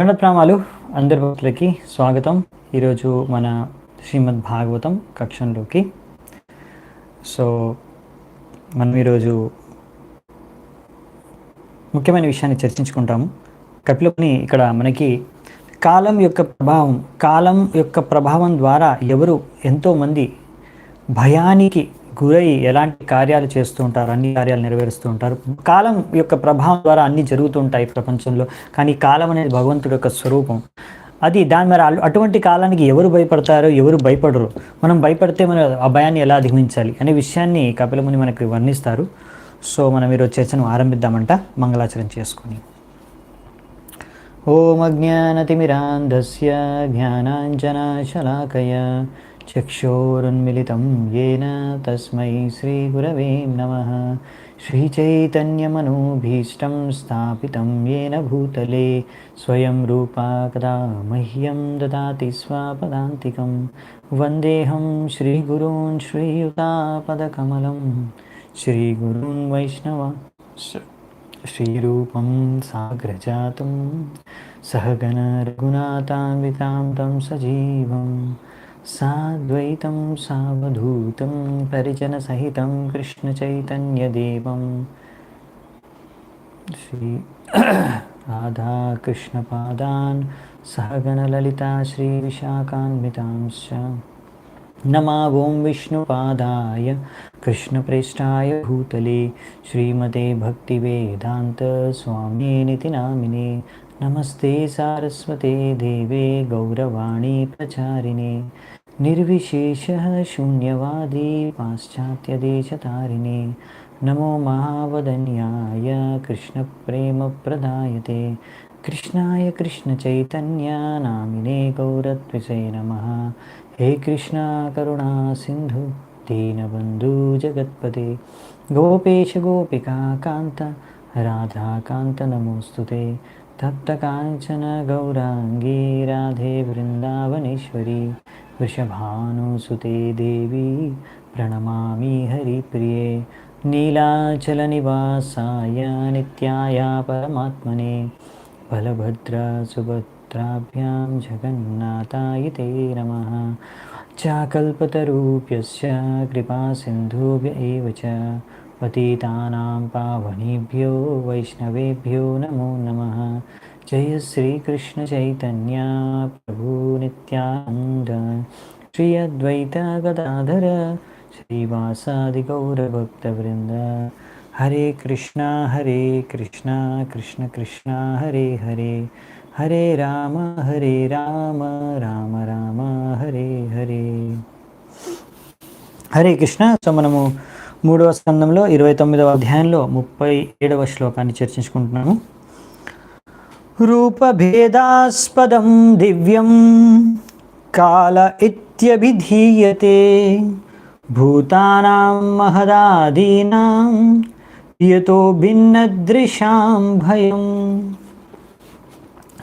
ప్రణప్రామాలు అందరి భక్తులకి స్వాగతం. ఈరోజు మన శ్రీమద్ భాగవతం కక్షంలోకి. సో మనం ఈరోజు ముఖ్యమైన విషయాన్ని చర్చించుకుంటాము. కపిలని ఇక్కడ మనకి కాలం యొక్క ప్రభావం కాలం యొక్క ప్రభావం ద్వారా ఎవరు ఎంతోమంది భయానికి గురై ఎలాంటి కార్యాలు చేస్తూ ఉంటారు అన్ని కార్యాలు నెరవేరుస్తూ ఉంటారు. కాలం యొక్క ప్రభావం ద్వారా అన్ని జరుగుతుంటాయి ప్రపంచంలో కానీ కాలం అనేది భగవంతుడి యొక్క స్వరూపం. అది దాని మరి అటువంటి కాలానికి ఎవరు భయపడతారో ఎవరు భయపడరు. మనం భయపడితే మన ఆ భయాన్ని ఎలా అధిగమించాలి అనే విషయాన్ని కపిలముని మనకి వర్ణిస్తారు. సో మనం ఈరోజు చర్చను ఆరంభిద్దామంట. మంగళాచరణ చేసుకొని. ఓం అజ్ఞానతిమిరాంధస్య జ్ఞానాంజనాశలాకయ चक्षोरुन्मिलितं येन तस्मै श्रीगुरवे नमः। श्रीचैतन्यमनोभीष्टं स्थापितं येन भूतले। स्वयं रूपा कदा मह्यं ददाति स्वापदान्तिकं। वन्देऽहं श्रीगुरून् श्रीयुतापदकमलं। श्रीगुरून् वैष्णव। श्रीरूपं साग्रजातं। सहगणरघुनाताम्बिकान्तं सजीवम्। साद्वैतं, सावधूतं, परिजनसहितं, कृष्णचैतन्यदेवं। श्री राधाकृष्णपादान् सहगणललिता श्रीविशाखान्वितांश्च नमा ॐ विष्णुपादाय कृष्णप्रेष्ठाय भूतले श्रीमते भक्तिवेदान्तस्वामिनिति नामिने नमस्ते सारस्वते देवे गौरवाणी प्रचारिणे, निर्विशेषः शून्यवादी पाश्चात्यदेशतारिणे। नमो महावदन्याय कृष्णप्रेमप्रदायते। कृष्णाय कृष्णचैतन्य नामिने गौरत्विषे नमः। हे कृष्णा करुणा सिन्धु दीनबन्धु जगत्पते। गोपेश गोपिका कान्त राधाकान्त नमोऽस्तु ते। तप्तकाञ्चन गौराङ्गी राधे वृन्दावनेश्वरी वृषभानुसुते देवी प्रणमामि हरिप्रिये नीलाचलनिवासाय नित्याय परमात्मने बलभद्रसुभद्राभ्यां जगन्नाथाय ते नमः। चाकल्पतरूप्यस्य कृपासिन्धुभ्य एव च पतितानां पावनेभ्यो वैष्णवेभ्यो नमो नमः। जय श्रीकृष्णचैतन्या प्रभुनित्यानन्द श्री अद्वैतागदाधर श्रीवासादिगौरभक्तवृन्द। हरे कृष्ण हरे कृष्ण कृष्ण कृष्ण, हरे हरे। हरे राम हरे राम राम राम, हरे हरे। हरे कृष्ण कृष्णा, समनमो। మూడవ స్కందంలో ఇరవై తొమ్మిదవ అధ్యాయంలో ముప్పై ఏడవ శ్లోకాన్ని చర్చించుకుంటున్నాము రూపభేదాస్పదం దివ్యం కాల ఇత్యభిధీయతే భూతానాం మహదాదీనాం యతో భిన్నదృశాం భయం.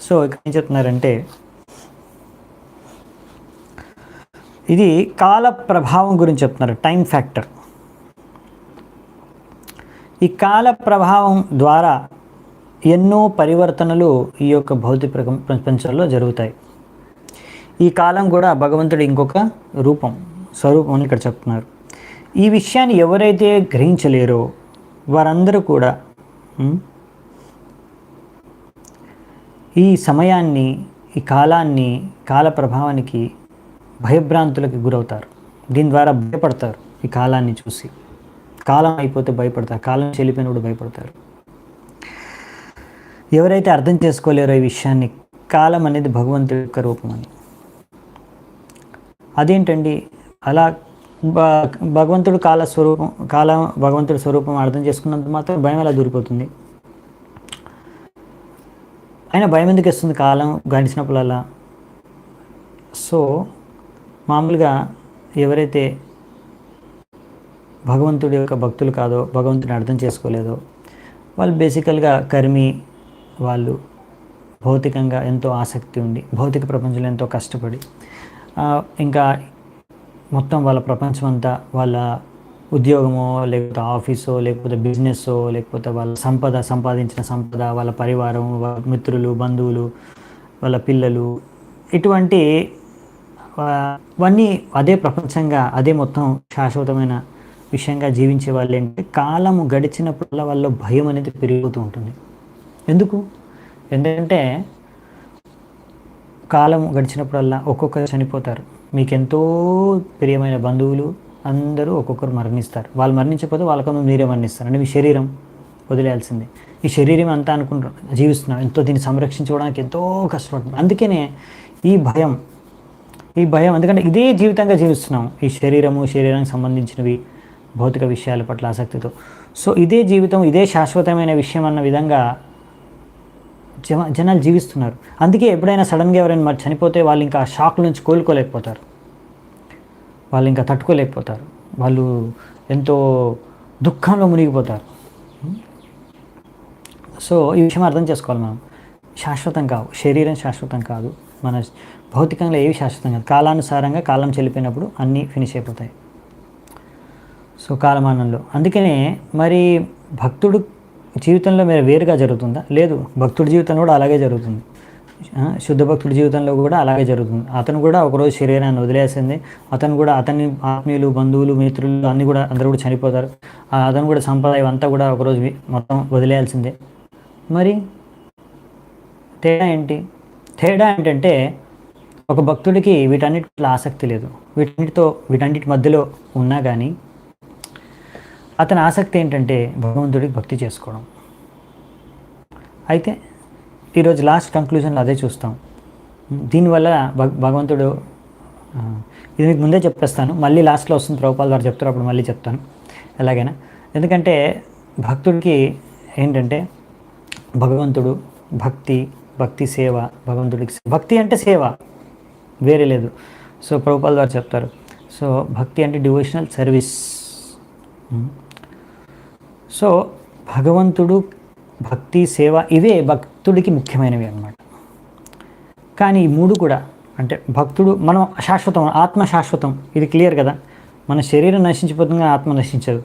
సో ఇక్కడ ఏం చెప్తున్నారంటే ఇది కాల ప్రభావం గురించి చెప్తున్నారు టైం ఫ్యాక్టర్. ఈ కాల ప్రభావం ద్వారా ఎన్నో పరివర్తనలు ఈ యొక్క భౌతిక ప్రపంచంలో జరుగుతాయి. ఈ కాలం కూడా భగవంతుడి ఇంకొక రూపం స్వరూపం అని ఇక్కడ చెప్తున్నారు. ఈ విషయాన్ని ఎవరైతే గ్రహించలేరో వారందరూ కూడా ఈ సమయాన్ని ఈ కాలాన్ని కాల ప్రభావానికి భయభ్రాంతులకు గురవుతారు. దీని ద్వారా భయపడతారు ఈ కాలాన్ని చూసి. కాలం అయిపోతే భయపడతారు కాలం చెల్లిపోయినప్పుడు భయపడతారు. ఎవరైతే అర్థం చేసుకోలేరో ఈ విషయాన్ని కాలం అనేది భగవంతుడి యొక్క రూపం అని. అదేంటండి? అలా భ- భగవంతుడు కాల స్వరూపం కాలం భగవంతుడి స్వరూపం అర్థం చేసుకున్నంత మాత్రం భయం ఎలా దూరిపోతుంది? అయినా భయం ఎందుకు వస్తుంది కాలం గడిచినప్పుడల్లా సో మామూలుగా ఎవరైతే భగవంతుడి యొక్క భక్తులు కాదో భగవంతుని అర్థం చేసుకోలేదో వాళ్ళు బేసికల్గా కర్మి వాళ్ళు భౌతికంగా ఎంతో ఆసక్తి ఉండి భౌతిక ప్రపంచంలో ఎంతో కష్టపడి ఇంకా మొత్తం వాళ్ళ ప్రపంచం అంతా వాళ్ళ ఉద్యోగమో లేకపోతే ఆఫీసో లేకపోతే బిజినెస్సో లేకపోతే వాళ్ళ సంపద సంపాదించిన సంపద వాళ్ళ పరివారం వాళ్ళ మిత్రులు బంధువులు వాళ్ళ పిల్లలు ఇటువంటి అవన్నీ అదే ప్రపంచంగా అదే మొత్తం శాశ్వతమైన విషయంగా జీవించే వాళ్ళు ఏంటంటే కాలము గడిచినప్పుడల్లా వాళ్ళ భయం అనేది పెరిగిపోతూ ఉంటుంది. ఎందుకు? ఎందుకంటే కాలం గడిచినప్పుడల్లా ఒక్కొక్కరు చనిపోతారు. మీకు ఎంతో ప్రియమైన బంధువులు అందరూ ఒక్కొక్కరు మరణిస్తారు. వాళ్ళు మరణించకపోతే వాళ్ళకన్నా మీరే మరణిస్తారు. అంటే మీ శరీరం వదిలేయాల్సిందే. ఈ శరీరం అంతా అనుకుంటున్నాం జీవిస్తున్నాం ఎంతో దీన్ని సంరక్షించుకోవడానికి ఎంతో కష్టపడుతున్నాం అందుకనే ఈ భయం ఈ భయం ఎందుకంటే ఇదే జీవితంగా జీవిస్తున్నాం. ఈ శరీరము శరీరానికి సంబంధించినవి భౌతిక విషయాల పట్ల ఆసక్తితో. సో ఇదే జీవితం ఇదే శాశ్వతమైన విషయం అన్న విధంగా జన జనాలు జీవిస్తున్నారు. అందుకే ఎప్పుడైనా సడన్గా ఎవరైనా మరి చనిపోతే వాళ్ళు ఇంకా షాక్ నుంచి కోలుకోలేకపోతారు. వాళ్ళు ఇంకా తట్టుకోలేకపోతారు. వాళ్ళు ఎంతో దుఃఖంలో మునిగిపోతారు. సో ఈ విషయం అర్థం చేసుకోవాలి మనం. శాశ్వతం కావు. శరీరం శాశ్వతం కాదు. మన భౌతికంగా ఏవి శాశ్వతం కాదు. కాలానుసారంగా కాలం చెల్లిపోయినప్పుడు అన్నీ ఫినిష్ అయిపోతాయి. సో కాలమానంలో అందుకనే మరి భక్తుడు జీవితంలో మీరు వేరుగా జరుగుతుందా? లేదు. భక్తుడి జీవితంలో కూడా అలాగే జరుగుతుంది. శుద్ధ భక్తుడి జీవితంలో కూడా అలాగే జరుగుతుంది. అతను కూడా ఒకరోజు శరీరాన్ని వదిలేసింది. అతను కూడా అతని ఆత్మీయులు బంధువులు మిత్రులు అన్నీ కూడా అందరూ కూడా చనిపోతారు. అతను కూడా సంప్రదాయం అంతా కూడా ఒకరోజు మొత్తం వదిలేయాల్సిందే. మరి తేడా ఏంటి? తేడా ఏంటంటే ఒక భక్తుడికి వీటన్నిటిలో ఆసక్తి లేదు. వీటన్నిటితో వీటన్నిటి మధ్యలో ఉన్నా కానీ అతని ఆసక్తి ఏంటంటే భగవంతుడికి భక్తి చేసుకోవడం. అయితే ఈరోజు లాస్ట్ కంక్లూజన్లో అదే చూస్తాం. దీనివల్ల భగ భగవంతుడు ఇది మీకు ముందే చెప్పేస్తాను. మళ్ళీ లాస్ట్లో వస్తుంది ప్రభుపాల్ ద్వారా చెప్తారు అప్పుడు మళ్ళీ చెప్తాను. ఎలాగైనా. ఎందుకంటే భక్తుడికి ఏంటంటే భగవంతుడు భక్తి భక్తి సేవ భగవంతుడికి భక్తి అంటే సేవ వేరే లేదు. సో ప్రభుపాల్ ద్వారా చెప్తారు. సో భక్తి అంటే డివోషనల్ సర్వీస్. సో భగవంతుడు భక్తి సేవ ఇవే భక్తుడికి ముఖ్యమైనవి అన్నమాట. కానీ ఈ మూడు కూడా అంటే భక్తుడు మనం శాశ్వతం ఆత్మ శాశ్వతం ఇది క్లియర్ కదా? మన శరీరం నశించిపోతుంది కానీ ఆత్మ నశించదు.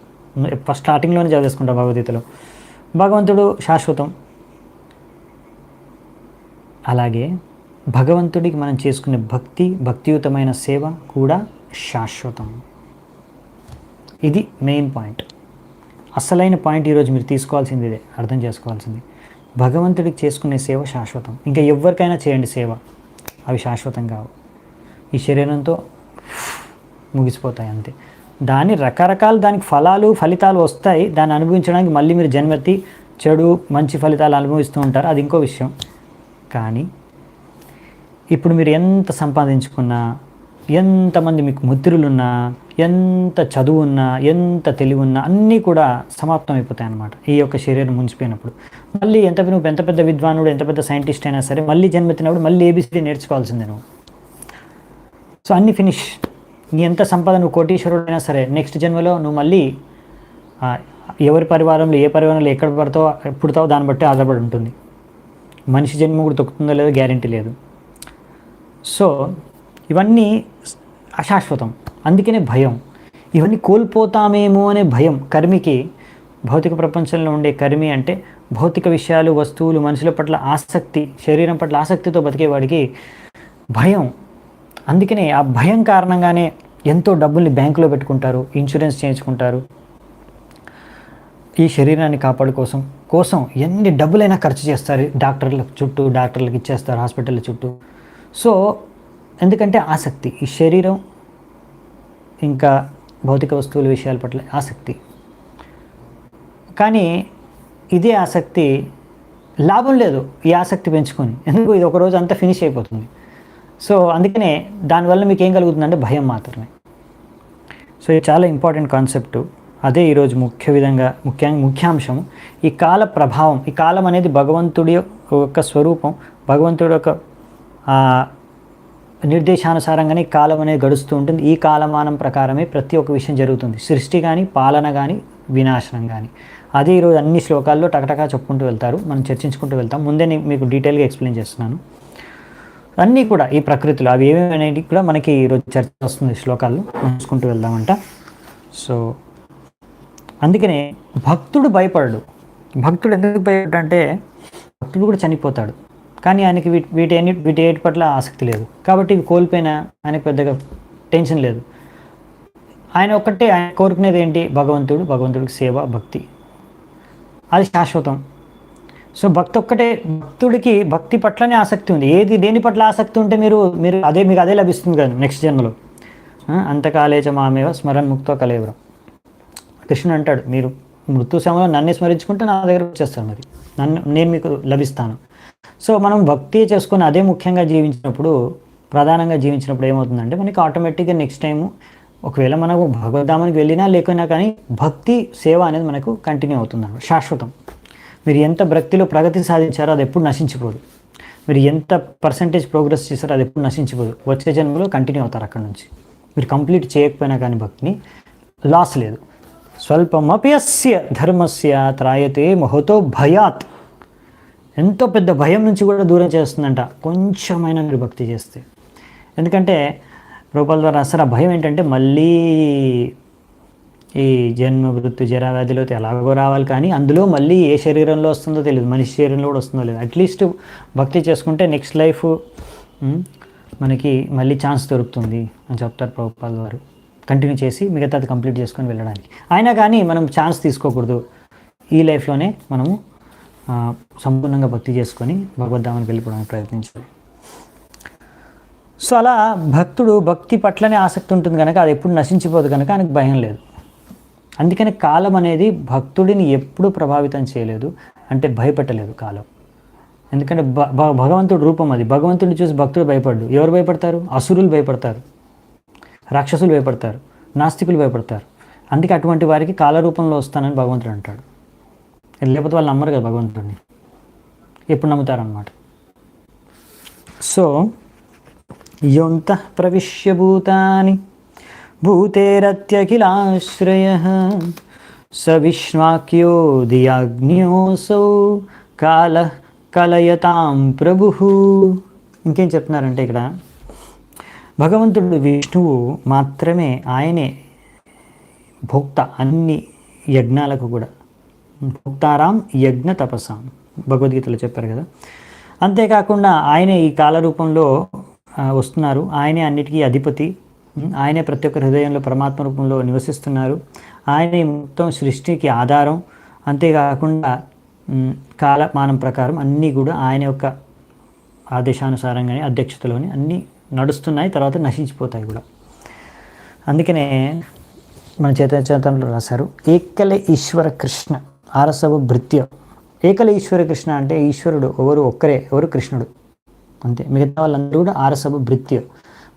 ఫస్ట్ స్టార్టింగ్లోనే చదివేసుకుంటాం భగవద్గీతలో. భగవంతుడు శాశ్వతం. అలాగే భగవంతుడికి మనం చేసుకునే భక్తి భక్తియుతమైన సేవ కూడా శాశ్వతం. ఇది మెయిన్ పాయింట్. అసలైన పాయింట్ ఈరోజు మీరు తీసుకోవాల్సింది ఇదే అర్థం చేసుకోవాల్సింది. భగవంతుడికి చేసుకునే సేవ శాశ్వతం. ఇంకా ఎవరికైనా చేయండి సేవ. అవి శాశ్వతం కావు. ఈ శరీరంతో ముగిసిపోతాయి అంతే. దాని రకరకాల దానికి ఫలాలు ఫలితాలు వస్తాయి. దాన్ని అనుభవించడానికి మళ్ళీ మీరు జన్మెత్తి చెడు మంచి ఫలితాలు అనుభవిస్తూ ఉంటారు. అది ఇంకో విషయం. కానీ ఇప్పుడు మీరు ఎంత సంపాదించుకున్నా ఎంతమంది మీకు మిత్రులున్నా ఎంత చదువు ఉన్నా ఎంత తెలివి ఉన్నా అన్నీ కూడా సమాప్తం అయిపోతాయి అన్నమాట ఈ యొక్క శరీరం ముంచిపోయినప్పుడు మళ్ళీ ఎంత నువ్వు ఎంత పెద్ద విద్వానుడు ఎంత పెద్ద సైంటిస్ట్ అయినా సరే మళ్ళీ జన్మెత్తినప్పుడు మళ్ళీ ఏబిసిడి నేర్చుకోవాల్సిందే నువ్వు. సో అన్ని ఫినిష్. నీ ఎంత సంపద నువ్వు కోటీశ్వరుడు అయినా సరే నెక్స్ట్ జన్మలో నువ్వు మళ్ళీ ఎవరి పరివారంలో ఏ పరివారంలో ఎక్కడ పడతావు పుడతావు దాన్ని బట్టి ఆధారపడి ఉంటుంది. మనిషి జన్మ కూడా తొక్కుతుందో లేదో గ్యారంటీ లేదు. సో ఇవన్నీ అశాశ్వతం. అందుకనే భయం. ఇవన్నీ కోల్పోతామేమో అనే భయం కర్మికి. భౌతిక ప్రపంచంలో ఉండే కర్మి అంటే భౌతిక విషయాలు వస్తువులు మనుషుల పట్ల ఆసక్తి శరీరం పట్ల ఆసక్తితో బతికేవాడికి భయం. అందుకనే ఆ భయం కారణంగానే ఎంతో డబ్బుల్ని బ్యాంకులో పెట్టుకుంటారు ఇన్సూరెన్స్ చేయించుకుంటారు. ఈ శరీరాన్ని కాపాడు కోసం కోసం ఎన్ని డబ్బులైనా ఖర్చు చేస్తారు డాక్టర్ల చుట్టూ డాక్టర్లకు ఇచ్చేస్తారు హాస్పిటల్ చుట్టూ. సో ఎందుకంటే ఆసక్తి. ఈ శరీరం ఇంకా భౌతిక వస్తువుల విషయాల పట్ల ఆసక్తి. కానీ ఇదే ఆసక్తి లాభం లేదు ఈ ఆసక్తి పెంచుకొని. ఎందుకు? ఇది ఒకరోజు అంతా ఫినిష్ అయిపోతుంది. సో అందుకనే దానివల్ల మీకు ఏం కలుగుతుందంటే భయం మాత్రమే. సో ఇది చాలా ఇంపార్టెంట్ కాన్సెప్ట్ అదే ఈరోజు ముఖ్య విధంగా ముఖ్య ముఖ్యాంశం. ఈ కాల ప్రభావం ఈ కాలం అనేది భగవంతుడి యొక్క స్వరూపం భగవంతుడి యొక్క నిర్దేశానుసారంగానే కాలం అనేది గడుస్తూ ఉంటుంది. ఈ కాలమానం ప్రకారమే ప్రతి ఒక్క విషయం జరుగుతుంది. సృష్టి కానీ పాలన కానీ వినాశనం కానీ అదే ఈరోజు అన్ని శ్లోకాల్లో టకటకా చెప్పుకుంటూ వెళ్తారు. మనం చర్చించుకుంటూ వెళ్తాం. ముందే నేను మీకు డీటెయిల్గా ఎక్స్ప్లెయిన్ చేస్తున్నాను. అన్నీ కూడా ఈ ప్రకృతిలో అవి ఏమేమి అనేది కూడా మనకి ఈరోజు చర్చ వస్తుంది శ్లోకాల్లో. చూసుకుంటూ వెళ్దామంట. సో అందుకనే భక్తుడు భయపడడు. భక్తుడు ఎందుకు భయపడ్డాడంటే భక్తుడు కూడా చనిపోతాడు. కానీ ఆయనకి వీటి వీటి అన్ని వీటి ఏటి పట్ల ఆసక్తి లేదు. కాబట్టి ఇవి కోల్పోయినా ఆయనకు పెద్దగా టెన్షన్ లేదు. ఆయన ఒక్కటే ఆయన కోరుకునేది ఏంటి? భగవంతుడు భగవంతుడికి సేవ భక్తి. అది శాశ్వతం. సో భక్తి ఒక్కటే భక్తుడికి భక్తి పట్లనే ఆసక్తి ఉంది. ఏది దేని పట్ల ఆసక్తి ఉంటే మీరు మీరు అదే మీకు అదే లభిస్తుంది కదా నెక్స్ట్ జన్మలో. అంతకాలేచ మామేవ స్మరణ ముక్తో కలేవరం. కృష్ణుడు అంటాడు మీరు మృత్యు సమయంలో నన్ను స్మరించుకుంటే నా దగ్గర వచ్చేస్తాను మరి. నన్ను నేను మీకు లభిస్తాను. సో మనం భక్తి చేసుకొని అదే ముఖ్యంగా జీవించినప్పుడు ప్రధానంగా జీవించినప్పుడు ఏమవుతుందంటే మనకి ఆటోమేటిక్గా నెక్స్ట్ టైం ఒకవేళ మనకు భగవద్ధామానికి వెళ్ళినా లేకున్నా కానీ భక్తి సేవ అనేది మనకు కంటిన్యూ అవుతుంది శాశ్వతం. మీరు ఎంత భక్తిలో ప్రగతి సాధించారో అది ఎప్పుడు నశించిపోదు. మీరు ఎంత పర్సంటేజ్ ప్రోగ్రెస్ చేశారో అది ఎప్పుడు నశించిపోదు. వచ్చే జన్మలో కంటిన్యూ అవుతారు అక్కడ నుంచి. మీరు కంప్లీట్ చేయకపోయినా కానీ భక్తిని లాస్ లేదు. స్వల్పమప్యస్య ధర్మస్య త్రాయతే మహతో భయాత్. ఎంతో పెద్ద భయం నుంచి కూడా దూరం చేస్తుందంట కొంచెమైనా మీరు భక్తి చేస్తే. ఎందుకంటే రూపాల ద్వారా అసలు ఆ భయం ఏంటంటే మళ్ళీ ఈ జన్మ మృత్యు జరా వ్యాధిలో ఎలాగో రావాలి కానీ అందులో మళ్ళీ ఏ శరీరంలో వస్తుందో తెలియదు మనిషి శరీరంలో కూడా వస్తుందో లేదు అట్లీస్ట్ భక్తి చేసుకుంటే నెక్స్ట్ లైఫ్ మనకి మళ్ళీ ఛాన్స్ దొరుకుతుంది అని చెప్తారు ప్రభుపాల్ గారు కంటిన్యూ చేసి మిగతాది కంప్లీట్ చేసుకొని వెళ్ళడానికి. అయినా కానీ మనం ఛాన్స్ తీసుకోకూడదు. ఈ లైఫ్లోనే మనము సంపూర్ణంగా భక్తి చేసుకొని భగవద్ధామానికి వెళ్ళిపోవడానికి ప్రయత్నించాలి. సో అలా భక్తుడు భక్తి పట్లనే ఆసక్తి ఉంటుంది కనుక అది ఎప్పుడు నశించిపోదు కనుక ఆయనకు భయం లేదు. అందుకని కాలం అనేది భక్తుడిని ఎప్పుడూ ప్రభావితం చేయలేదు అంటే భయపెట్టలేదు కాలం. ఎందుకంటే భ భగవంతుడు రూపం అది. భగవంతుడిని చూసి భక్తుడు భయపడ్డు. ఎవరు భయపడతారు? అసురులు భయపడతారు. రాక్షసులు భయపడతారు. నాస్తికులు భయపడతారు. అందుకే అటువంటి వారికి కాల రూపంలో వస్తానని భగవంతుడు అంటాడు. లేకపోతే వాళ్ళు నమ్మరు కదా భగవంతుడిని. ఎప్పుడు నమ్ముతారనమాట సో యొంత ప్రవిశ్య భూతాని భూతేరత్యఖిలాశ్రయ స విష్ణాఖ్యో దియాగ్న్యోసౌ కాల కలయతాం ప్రభు. ఇంకేం చెప్తున్నారంటే ఇక్కడ భగవంతుడు విష్ణువు మాత్రమే ఆయనే భోక్త అన్ని యజ్ఞాలకు కూడా. ముక్తారాం యజ్ఞ తపస్సాం. భగవద్గీతలో చెప్పారు కదా. అంతేకాకుండా ఆయనే ఈ కాల రూపంలో వస్తున్నారు. ఆయనే అన్నిటికీ అధిపతి. ఆయనే ప్రతి ఒక్క హృదయంలో పరమాత్మ రూపంలో నివసిస్తున్నారు. ఆయనే మొత్తం సృష్టికి ఆధారం. అంతేకాకుండా కాలమానం ప్రకారం అన్నీ కూడా ఆయన యొక్క ఆదేశానుసారంగానే అధ్యక్షతలోని అన్నీ నడుస్తున్నాయి తర్వాత నశించిపోతాయి కూడా. అందుకనే మన చేత చేతంలో రాశారు ఏకల ఈశ్వర కృష్ణ ఆరసవ భృత్య. ఏకల ఈశ్వర కృష్ణ అంటే ఈశ్వరుడు ఎవరు ఒక్కరే ఎవరు కృష్ణుడు. అంతే. మిగతా వాళ్ళందరూ కూడా ఆరసభ భృత్య.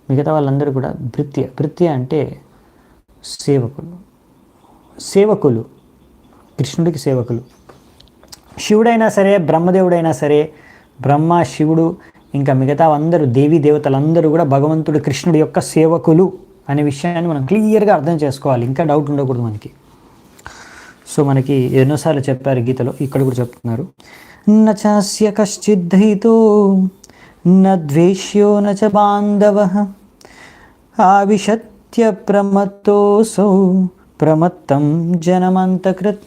మిగతా వాళ్ళందరూ కూడా భృత్య. భృత్య అంటే సేవకులు. సేవకులు. కృష్ణుడికి సేవకులు. శివుడైనా సరే బ్రహ్మదేవుడైనా సరే బ్రహ్మ శివుడు ఇంకా మిగతా అందరూ దేవీ దేవతలందరూ కూడా భగవంతుడు కృష్ణుడి యొక్క సేవకులు అనే విషయాన్ని మనం క్లియర్గా అర్థం చేసుకోవాలి. ఇంకా డౌట్ ఉండకూడదు మనకి. సో మనకి ఎన్నోసార్లు చెప్పారు గీతలో ఇక్కడ కూడా చెప్తున్నారు. నచాస్య కశ్చిద్ధయితో న ద్వేష్యో నచ బాంధవ ఆవిశత్య ప్రమత్తోసౌ ప్రమత్తం జనమంతకృత్.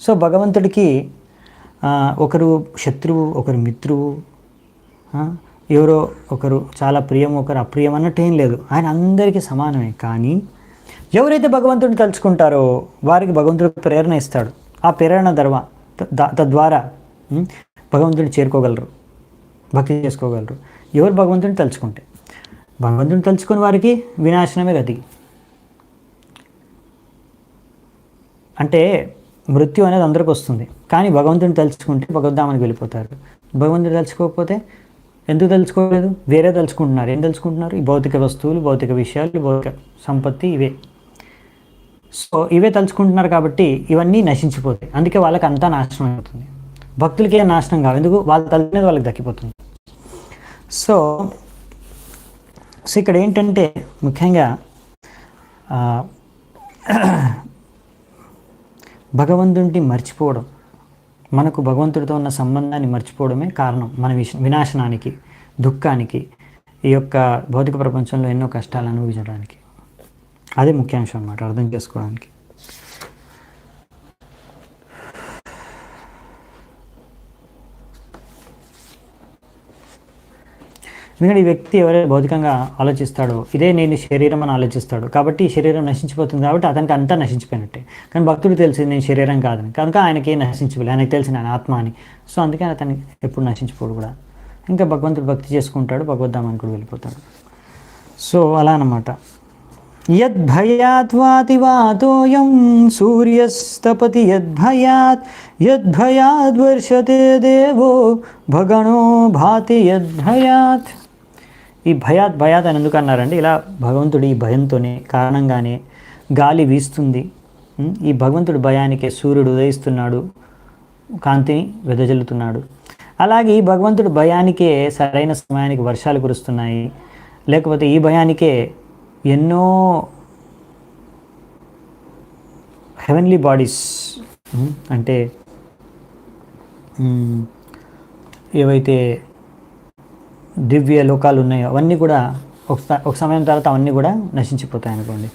సో భగవంతుడికి ఒకరు శత్రువు ఒకరు మిత్రువు ఎవరో ఒకరు చాలా ప్రియం ఒకరు అప్రియం అన్నట్టు ఏం లేదు. ఆయన అందరికీ సమానమే. కానీ ఎవరైతే భగవంతుడిని తలుచుకుంటారో వారికి భగవంతుడు ప్రేరణ ఇస్తాడు. ఆ ప్రేరణ దర్వా తద్వారా భగవంతుడిని చేరుకోగలరు. భక్తి చేసుకోగలరు. ఎవరు భగవంతుడిని తలుచుకుంటే? భగవంతుడిని తలుచుకుని వారికి వినాశనమే గతి. అంటే మృత్యు అనేది అందరికి వస్తుంది. కానీ భగవంతుని తలుచుకుంటే భగవద్ధామానికి వెళ్ళిపోతారు. భగవంతుని తలుచుకోకపోతే ఎందుకు తలుచుకోలేదు? వేరే తలుచుకుంటున్నారు. ఏం తలుచుకుంటున్నారు? ఈ భౌతిక వస్తువులు భౌతిక విషయాలు భౌతిక సంపత్తి ఇవే. సో ఇవే తలుచుకుంటున్నారు కాబట్టి ఇవన్నీ నశించిపోతాయి. అందుకే వాళ్ళకి అంతా నాశనం అవుతుంది భక్తులకే నాశనం కావు. ఎందుకు? వాళ్ళు తలుచుకునేది వాళ్ళకి దక్కిపోతుంది. సో సో ఇక్కడ ఏంటంటే ముఖ్యంగా భగవంతుడిని మర్చిపోవడం మనకు భగవంతుడితో ఉన్న సంబంధాన్ని మర్చిపోవడమే కారణం మన విష వినాశనానికి దుఃఖానికి ఈ యొక్క భౌతిక ప్రపంచంలో ఎన్నో కష్టాలు అనుభవించడానికి. అదే ముఖ్యాంశం అన్నమాట అర్థం చేసుకోవడానికి. ఎందుకంటే ఈ వ్యక్తి ఎవరైతే భౌతికంగా ఆలోచిస్తాడో ఇదే నేను శరీరం అని ఆలోచిస్తాడు కాబట్టి ఈ శరీరం నశించిపోతుంది కాబట్టి అతనికి అంతా నశించిపోయినట్టే. కానీ భక్తుడు తెలిసింది నేను శరీరం కాదని కనుక ఆయనకి ఏం నశించలేదు ఆయనకి తెలిసిన ఆయన ఆత్మ అని. సో అందుకే అతనికి ఎప్పుడు నశించిపోడు కూడా. ఇంకా భగవంతుడు భక్తి చేసుకుంటాడు భగవద్ధామానికి కూడా వెళ్ళిపోతాడు. సో అలా అన్నమాట. యద్భయాద్వాతివాతోయం సూర్యస్తపతి యద్భయాత్ యద్భయాద్వర్షతే దేవో భగణో భాతి యద్భయాత్ ఈ భయాత్ భయాత్ అని ఎందుకు అన్నారండి? ఇలా భగవంతుడు ఈ భయంతోనే కారణంగానే గాలి వీస్తుంది. ఈ భగవంతుడి భయానికే సూర్యుడు ఉదయిస్తున్నాడు కాంతిని వెదజల్లుతున్నాడు. అలాగే ఈ భగవంతుడి భయానికే సరైన సమయానికి వర్షాలు కురుస్తున్నాయి. లేకపోతే ఈ భయానికే ఎన్నో హెవెన్లీ బాడీస్ అంటే ఏవైతే దివ్య లోకాలు ఉన్నాయో అవన్నీ కూడా ఒక ఒక సమయం తర్వాత అవన్నీ కూడా నశించిపోతాయి అనుకోండి.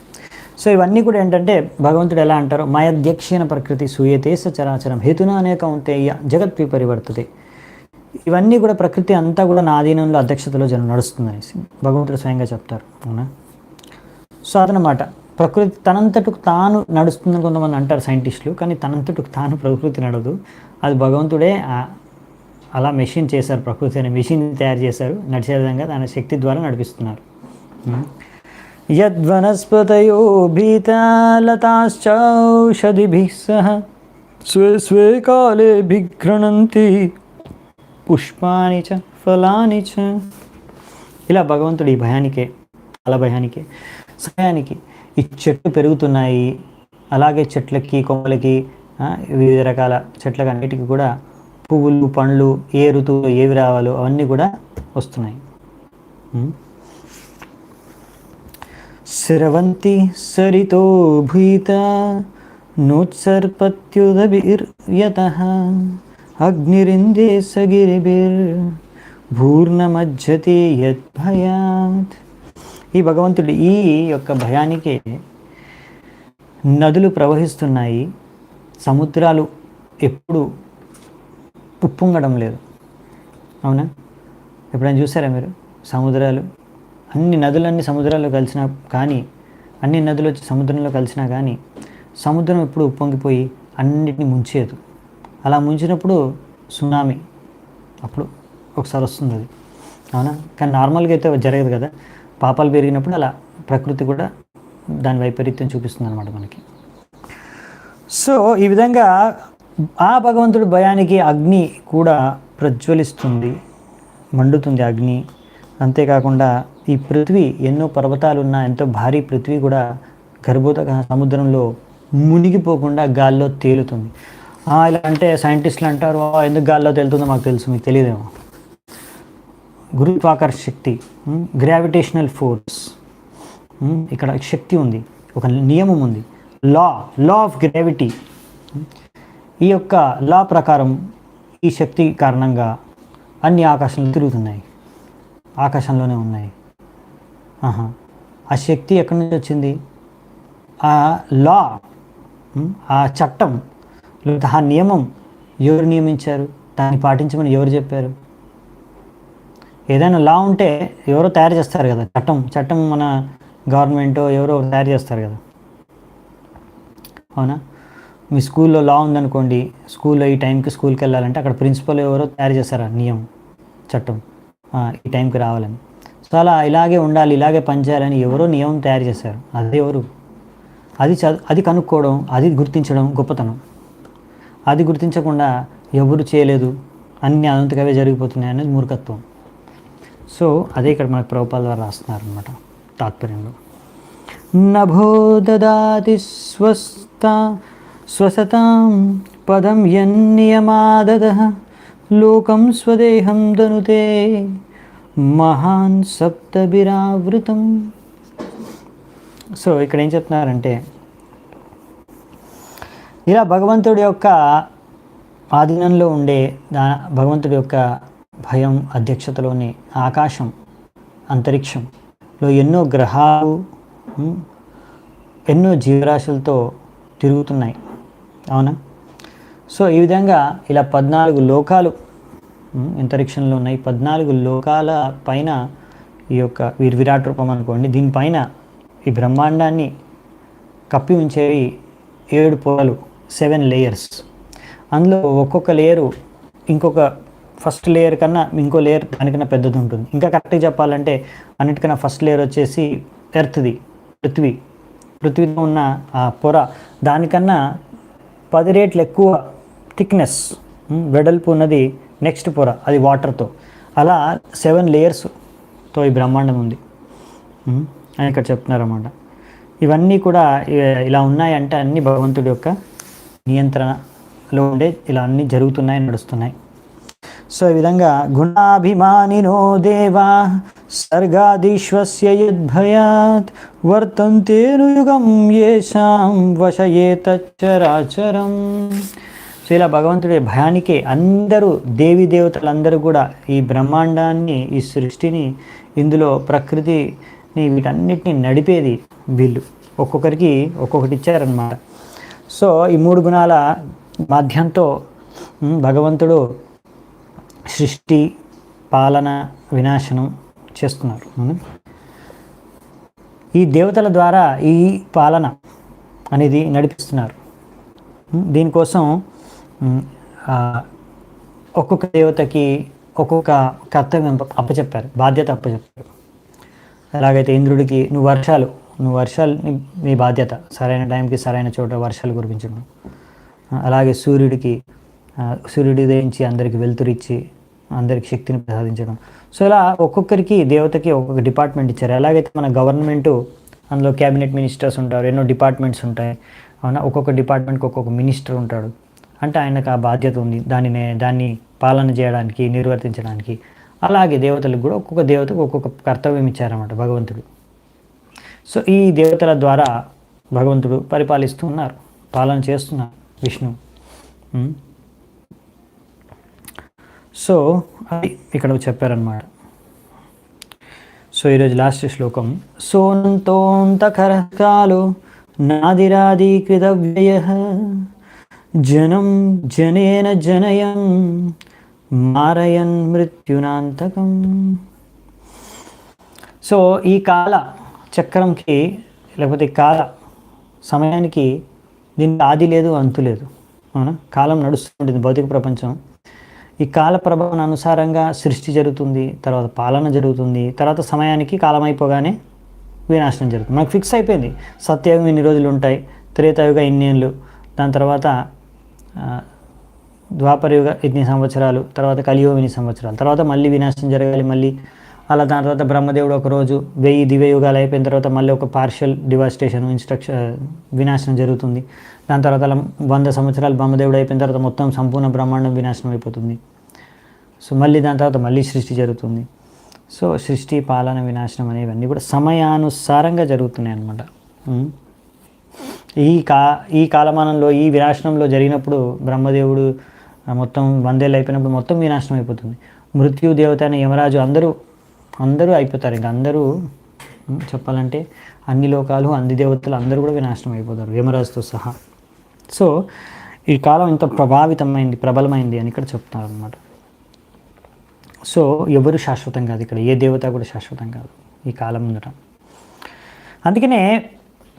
సో ఇవన్నీ కూడా ఏంటంటే భగవంతుడు ఎలా అంటారు మయధ్యక్షీణ ప్రకృతి సూయతే స చరాచరం హేతున అనేక ఉంటే జగత్ పరివర్తతే ఇవన్నీ కూడా ప్రకృతి అంతా కూడా నా ఆధీనంలో అధ్యక్షతలో జనం నడుస్తుందనేసి భగవంతుడు స్వయంగా చెప్తారు అవునా? సో అదనమాట. ప్రకృతి తనంతటకు తాను నడుస్తుందని కొంతమంది అంటారు సైంటిస్టులు కానీ తనంతటకు తాను ప్రకృతి నడదు. అది భగవంతుడే అలా మెషిన్ చేశారు ప్రకృతి అనే మెషిన్ తయారు చేశారు. నడిచే విధంగా దాని శక్తి ద్వారా నడిపిస్తున్నారు. యద్వనస్పతయో భీతాలతాశ్చౌషధిభిः సహ స్వే స్వే కాలే భిఘ్రణంతి పుష్పాని చ ఫలాని చ. ఇలా భగవంతుడు ఈ భయానికే అల భయానికే సమయానికి ఈ చెట్లు పెరుగుతున్నాయి అలాగే చెట్లకి కొమ్మలకి వివిధ రకాల చెట్లకి అన్నిటికీ కూడా పువ్వులు పండ్లు ఏ ఋతువులో ఏవి రావాలో అవన్నీ కూడా వస్తున్నాయి ఉం? స్రవంతి సరితో భూత నోత్సర్పత్యుదభిర్యత అగ్నిరిందే సగిరిభిర్ భూర్ణమజ్జతి యద్భయాత్ ఈ భగవంతుడు ఈ యొక్క భయానికి నదులు ప్రవహిస్తున్నాయి. సముద్రాలు ఎప్పుడు ఉప్పొంగడం లేదు. అవునా? ఎప్పుడైనా చూసారా మీరు? సముద్రాలు. అన్ని నదులన్నీ సముద్రాల్లో కలిసినా కానీ అన్ని నదులు వచ్చి సముద్రంలో కలిసినా కానీ సముద్రం ఎప్పుడు ఉప్పొంగిపోయి అన్నిటిని ముంచేదు. అలా ముంచినప్పుడు సునామీ. అప్పుడు ఒకసారి వస్తుంది అది. అవునా? కానీ నార్మల్గా అయితే జరగదు కదా. పాపాలు పెరిగినప్పుడు అలా ప్రకృతి కూడా దాని వైపరీత్యం చూపిస్తుంది అనమాట మనకి. సో ఈ విధంగా ఆ భగవంతుడి భయానికి అగ్ని కూడా ప్రజ్వలిస్తుంది మండుతుంది అగ్ని. అంతేకాకుండా ఈ పృథ్వీ ఎన్నో పర్వతాలు ఉన్న ఎంతో భారీ పృథ్వీ కూడా గర్భోత సముద్రంలో మునిగిపోకుండా గాల్లో తేలుతుంది. ఇలా అంటే సైంటిస్టులు అంటారు ఎందుకు గాల్లో తేలుతుందో మాకు తెలుసు మీకు తెలియదేమో. గురుత్వాకర్ష శక్తి గ్రావిటేషనల్ ఫోర్స్ ఇక్కడ శక్తి ఉంది ఒక నియమం ఉంది. లా లా ఆఫ్ గ్రావిటీ ఈ యొక్క లా ప్రకారం ఈ శక్తి కారణంగా అన్ని ఆకాశంలో తిరుగుతున్నాయి. ఆకాశంలోనే ఉన్నాయి. ఆహా. ఆ శక్తి ఎక్కడి నుంచి వచ్చింది? ఆ లా ఆ చట్టం లేదా ఆ నియమం ఎవరు నియమించారు? దాన్ని పాటించమని ఎవరు చెప్పారు? ఏదైనా లా ఉంటే ఎవరో తయారు చేస్తారు కదా చట్టం చట్టం మన గవర్నమెంట్ ఎవరో తయారు చేస్తారు కదా. అవునా? మీ స్కూల్లో లా ఉందనుకోండి స్కూల్లో ఈ టైంకి స్కూల్కి వెళ్ళాలంటే అక్కడ ప్రిన్సిపల్ ఎవరో తయారు చేస్తారు ఆ నియమం చట్టం ఈ టైంకి రావాలని. సో అలా ఇలాగే ఉండాలి ఇలాగే పనిచేయాలని ఎవరో నియమం తయారు చేశారు. అది ఎవరు? అది చదు అది కనుక్కోవడం అది గుర్తించడం గొప్పతనం. అది గుర్తించకుండా ఎవరు చేయలేదు అన్నీ అనంతకవే జరిగిపోతున్నాయి అనేది మూర్ఖత్వం. సో అదే ఇక్కడ మనకు ప్రభుపాల ద్వారా రాస్తున్నారు అనమాట తాత్పర్యంలో. నభో దదాతి స్వస్థ స్వసతాం పదం యన్నియమాదద లోకం స్వదేహం దనుతే మహాన్ సప్తబిరావృతం సో ఇక్కడ ఏం చెప్తున్నారంటే ఇలా భగవంతుడి యొక్క ఆధీనంలో ఉండే దా భగవంతుడి యొక్క భయం అధ్యక్షతలోని ఆకాశం అంతరిక్షంలో ఎన్నో గ్రహాలు ఎన్నో జీవరాశులతో తిరుగుతున్నాయి. అవునా? సో ఈ విధంగా ఇలా పద్నాలుగు లోకాలు అంతరిక్షంలో ఉన్నాయి. పద్నాలుగు లోకాల పైన ఈ యొక్క వీరి విరాట్ రూపం అనుకోండి. దీనిపైన ఈ బ్రహ్మాండాన్ని కప్పి ఉంచేవి ఏడు పొరలు సెవెన్ లేయర్స్. అందులో ఒక్కొక్క లేయరు ఇంకొక ఫస్ట్ లేయర్ కన్నా ఇంకో లేయర్ దానికన్నా పెద్దది ఉంటుంది. ఇంకా కరెక్ట్గా చెప్పాలంటే అన్నిటికన్నా ఫస్ట్ లేయర్ వచ్చేసి ఎర్త్ది పృథ్వీ. పృథ్వీలో ఉన్న ఆ పొర దానికన్నా పది రేట్లు ఎక్కువ థిక్నెస్ వెడల్పు ఉన్నది నెక్స్ట్ పొర అది వాటర్తో. అలా సెవెన్ లేయర్స్తో ఈ బ్రహ్మాండం ఉంది. అని ఇక్కడ చెప్తున్నారన్నమాట. ఇవన్నీ కూడా ఇలా ఉన్నాయంటే అన్ని భగవంతుడి యొక్క నియంత్రణలో ఉండే ఇలా అన్నీ జరుగుతున్నాయి నడుస్తున్నాయి. సో ఈ విధంగా గుణాభిమానినో దేవా సర్గాదీశ్వస్య యద్భయాత్ వర్తంతేను యుగం ఏషాం వశయేతచ్చరాచరం సో ఇలా భగవంతుడి భయానికే అందరూ దేవి దేవతలందరూ కూడా ఈ బ్రహ్మాండాన్ని ఈ సృష్టిని ఇందులో ప్రకృతిని వీటన్నిటిని నడిపేది వీళ్ళు. ఒక్కొక్కరికి ఒక్కొక్కటి ఇచ్చారనమాట సో ఈ మూడు గుణాల మాధ్యంతో భగవంతుడు సృష్టి పాలన వినాశనం చేస్తున్నారు. ఈ దేవతల ద్వారా ఈ పాలన అనేది నడిపిస్తున్నారు. దీనికోసం ఒక్కొక్క దేవతకి ఒక్కొక్క కర్తవ్యం అప్పచెప్పారు బాధ్యత అప్పచెప్పారు. ఎలాగైతే ఇంద్రుడికి నువ్వు వర్షాలు నువ్వు వర్షాలు నీ- బాధ్యత సరైన టైంకి సరైన చోట వర్షాలు కురిపించడం అలాగే సూర్యుడికి సూర్యుడి సూర్యుడు ఉదయించి అందరికి వెలుతురిచ్చి అందరికి శక్తిని ప్రసాదించడం. సో ఇలా ఒక్కొక్కరికి దేవతకి ఒక్కొక్క డిపార్ట్మెంట్ ఇచ్చారు. ఎలాగైతే మన గవర్నమెంట్ అందులో క్యాబినెట్ మినిస్టర్స్ ఉంటారు ఎన్నో డిపార్ట్మెంట్స్ ఉంటాయి. అవునా? ఒక్కొక్క డిపార్ట్మెంట్కి ఒక్కొక్క మినిస్టర్ ఉంటాడు. అంటే ఆయనకు ఆ బాధ్యత ఉంది. దానిని దాన్ని పాలన చేయడానికి నిర్వర్తించడానికి. అలాగే దేవతలకు కూడా ఒక్కొక్క దేవతకు ఒక్కొక్క కర్తవ్యం ఇచ్చారన్నమాట భగవంతుడు. సో ఈ దేవతల ద్వారా భగవంతుడు పరిపాలిస్తున్నారు పాలన చేస్తున్నారు విష్ణు. సో అది ఇక్కడ చెప్పారనమాట సో ఈరోజు లాస్ట్ శ్లోకం. సోంతోంతకరకాలు నాదిరాదీకృత వ్యయ జనం జనేన జనయం మారయన్ మృత్యునాంతకం. సో ఈ కాల చక్రంకి లేకపోతే కాల సమయానికి దీనికి ఆది లేదు అంతు లేదు. అవునా? కాలం నడుస్తుంటుంది భౌతిక ప్రపంచం. ఈ కాల ప్రభావం అనుసారంగా సృష్టి జరుగుతుంది తర్వాత పాలన జరుగుతుంది తర్వాత సమయానికి కాలం అయిపోగానే వినాశనం జరుగుతుంది. మనకు ఫిక్స్ అయిపోయింది. సత్యయుగం ఇన్ని రోజులు ఉంటాయి త్రేతాయుగ ఇన్ని ఏళ్ళు దాని తర్వాత ద్వాపరయుగ ఇన్ని సంవత్సరాలు తర్వాత కలియుగం ఇన్ని సంవత్సరాలు తర్వాత మళ్ళీ వినాశనం జరగాలి మళ్ళీ అలా దాని తర్వాత బ్రహ్మదేవుడు ఒక రోజు వెయ్యి దివ్యయుగాలు అయిపోయిన తర్వాత మళ్ళీ ఒక పార్షియల్ డివాస్టేషన్ ఇన్స్ట్రక్షన్ వినాశనం జరుగుతుంది. దాని తర్వాత వంద సంవత్సరాలు బ్రహ్మదేవుడు అయిపోయిన తర్వాత మొత్తం సంపూర్ణ బ్రహ్మాండం వినాశనం అయిపోతుంది. సో మళ్ళీ దాని తర్వాత మళ్ళీ సృష్టి జరుగుతుంది. సో సృష్టి పాలన వినాశనం అనేవన్నీ కూడా సమయానుసారంగా జరుగుతున్నాయి అన్నమాట. ఈ కా ఈ కాలమానంలో ఈ వినాశనంలో జరిగినప్పుడు బ్రహ్మదేవుడు మొత్తం వందేళ్ళు అయిపోయినప్పుడు మొత్తం వినాశనం అయిపోతుంది. మృత్యు దేవత అనే యమరాజు అందరూ అందరూ అయిపోతారు. ఇంకా అందరూ చెప్పాలంటే అన్ని లోకాలు అన్ని దేవతలు అందరూ కూడా వినాశనం అయిపోతారు యమరాజుతో సహా. సో ఈ కాలం ఇంత ప్రభావితమైంది ప్రబలమైంది అని ఇక్కడ చెప్తున్నారు అనమాట సో ఎవరు శాశ్వతం కాదు ఇక్కడ ఏ దేవత కూడా శాశ్వతం కాదు ఈ కాలం ఉండటం అందుకనే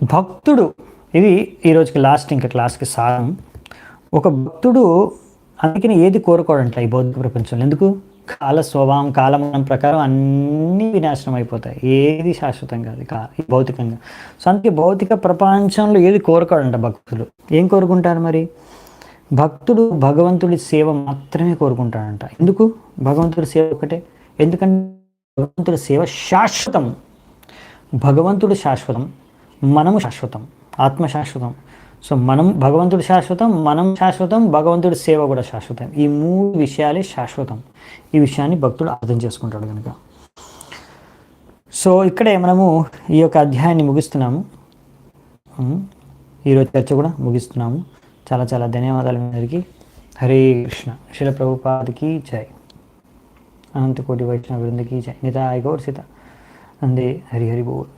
భక్తుడు ఇది ఈరోజుకి లాస్ట్ ఇంకా క్లాస్కి సారం. ఒక భక్తుడు అందుకని ఏది కోరుకోడంట ఈ భౌతిక ప్రపంచంలో? ఎందుకు? కాల స్వభావం కాలమానం ప్రకారం అన్నీ వినాశనం అయిపోతాయి. ఏది శాశ్వతం కాదు కా భౌతికంగా. సో అందుకే భౌతిక ప్రపంచంలో ఏది కోరుకోడంట భక్తులు? ఏం కోరుకుంటారు మరి? భక్తుడు భగవంతుడి సేవ మాత్రమే కోరుకుంటాడంట. ఎందుకు? భగవంతుడి సేవ ఒకటే ఎందుకంటే భగవంతుడి సేవ శాశ్వతం. భగవంతుడు శాశ్వతం మనము శాశ్వతం ఆత్మ శాశ్వతం. సో మనం భగవంతుడు శాశ్వతం మనం శాశ్వతం భగవంతుడి సేవ కూడా శాశ్వతం. ఈ మూడు విషయాలే శాశ్వతం. ఈ విషయాన్ని భక్తుడు అర్థం చేసుకుంటాడు కనుక సో ఇక్కడే మనము ఈ యొక్క అధ్యాయాన్ని ముగిస్తున్నాము. ఈరోజు చర్చ కూడా ముగిస్తున్నాము. చాలా చాలా ధన్యవాదాలు మీ అందరికీ. హరే కృష్ణ. శిల ప్రభుపాదికి జై. అనంతకోటి వైష్ణవ బృందకి జై. నితాయ గౌర్ సీత. అందే హరి హరి బోల్.